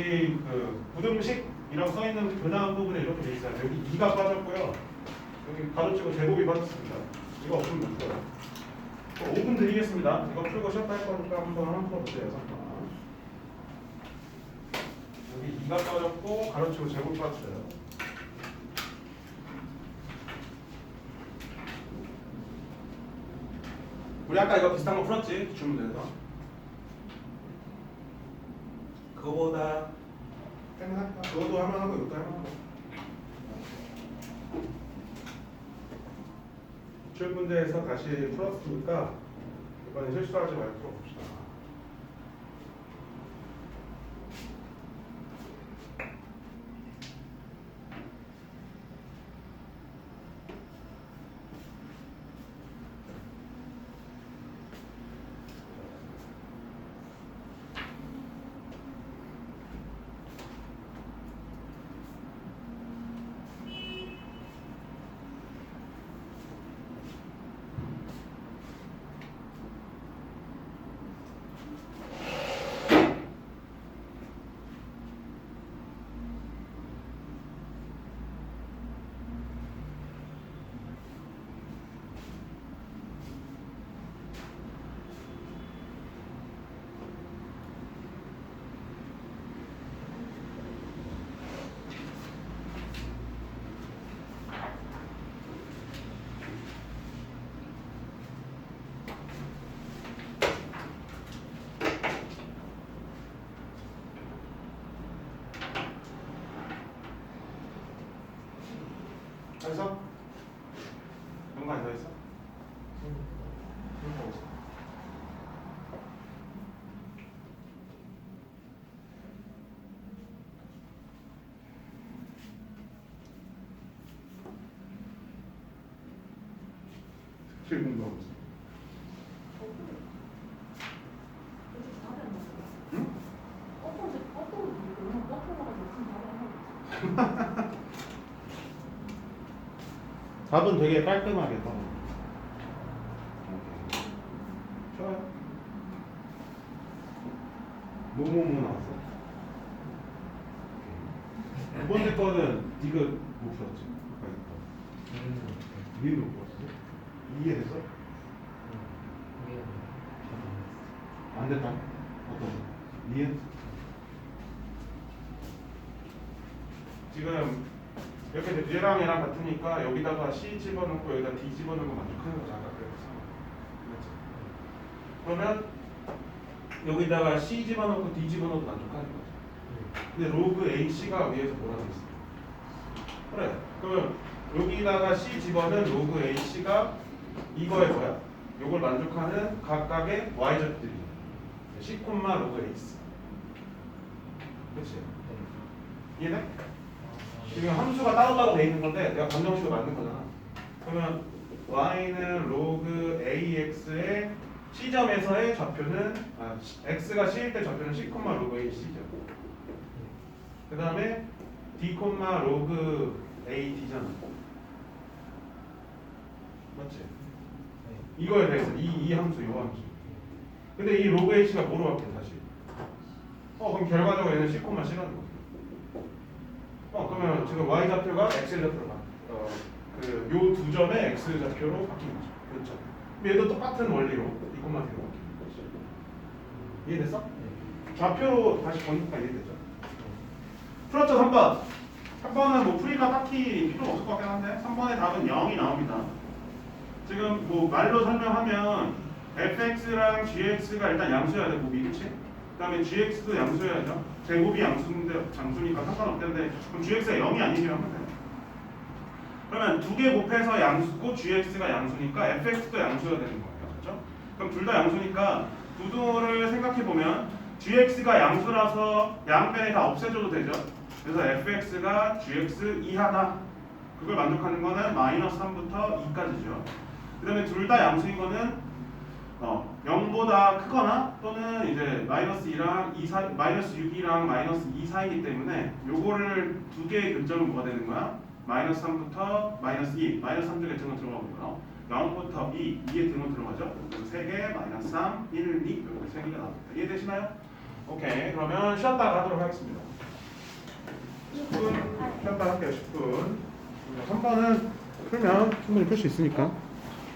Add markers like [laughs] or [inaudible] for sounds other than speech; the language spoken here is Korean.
여기 그 부등식이라고 써 있는 그 다음 부분에 이렇게 돼 있어요. 여기 2가 빠졌고요. 여기 가로치고 제곱이 빠졌습니다. 이거 없으면 못 써요. 5분 드리겠습니다. 이거 풀고 쉬었다 할 거니까 한번 한번 풀어보세요. 잠깐. 여기 2가 빠졌고 가로치고 제곱 빠졌어요. 우리 아까 이거 비슷한 거 풀었지? 주문에서 그거보다 할만할까? 그것도 할만하고 이것도 할만하고 기출 문제에서 다시 풀었으니까 이번에 실수하지 말고 풀어봅시다 해서? 연관 안 있어? 특필 공부하고 있어. 응? [laughs] 답은 되게 깔끔하게 써. 좋아요. 뭐뭐뭐 나왔어? 두 번째 거는 디귿 못 풀었지. 위로 못 풀었어. 이해됐어? 안 됐다. 어떤 거? 이해? 지금 이렇게 얘랑 얘랑 같으니까 여기다가 C 집어넣고 여기다 D 집어넣으면 만족하는 거잖아. 그래서 그러면 여기다가 C 집어넣고 D 집어넣어도 만족하는 거죠. 근데 로그 AC가 위에서 뭐라고 했어? 그래. 그러면 여기다가 C 집어는 로그 AC가 이거에 뭐야? 요걸 만족하는 각각의 Y절들이 C, 로그 AC. 그렇지? 이해돼? 지금 함수가 따로따로 돼 있는 건데 내가 방정식을 만든 거잖아. 그러면 y는 로그 ax의 c점에서의 좌표는 아, x가 c일 때 좌표는 c, 로그 a c죠. 그 다음에 d, 로그 a d잖아. 맞지? 이거에 대해서 이, 이 함수, 요 함수. 근데 이 로그 h가 뭐로 바뀌어 다시? 어 그럼 결과적으로 얘는 c, c라는 거. 어 그러면 지금 y 좌표가 x 좌표로 바 어, 그요 두 점의 x 좌표로 바뀐 거죠. 그렇죠. 얘도 똑같은 원리로 이것만 바뀌는 거죠. 이해됐어? 좌표로 다시 보니까 이해되죠? 풀었죠 3번. 3번은 뭐 풀이가 딱히 필요 없을 것 같긴 한데 3번의 답은 0이 나옵니다. 지금 뭐 말로 설명하면 fx랑 gx가 일단 양수여야 되고 그치? 그 다음에 gx도 양수여야죠. 제곱이 양수인데 장수니까 상관없는데 그럼 gx가 0이 아니면 돼요. 그러면 두 개 곱해서 양수고 gx가 양수니까 fx도 양수여야 되는 거예요. 그렇죠? 그럼 둘 다 양수니까 부등호를 생각해 보면 gx가 양수라서 양변에 다 없애줘도 되죠. 그래서 fx가 gx 이하다. 그걸 만족하는 거는 마이너스 3부터 2까지죠. 그 다음에 둘 다 양수인 거는 어, 0보다 크거나 또는 이제 마이너스 2랑 2 사, 마이너스 6이랑 마이너스 2 사이기 때문에 요거를 두 개의 근점은 뭐가 되는 거야? 마이너스 3부터 마이너스 2, 마이너스 3 쪽에 등호 들어가 고요. 0부터 2, 2에 등호 들어가죠. 그리고 3개, 마이너스 3, 1, 2 이렇게 3개가 나옵니다. 이해되시나요? 오케이 그러면 쉬었다가 하도록 하겠습니다. 10분 쉬었다 할게요 10분 3번은 풀면 충분히 풀 수 있으니까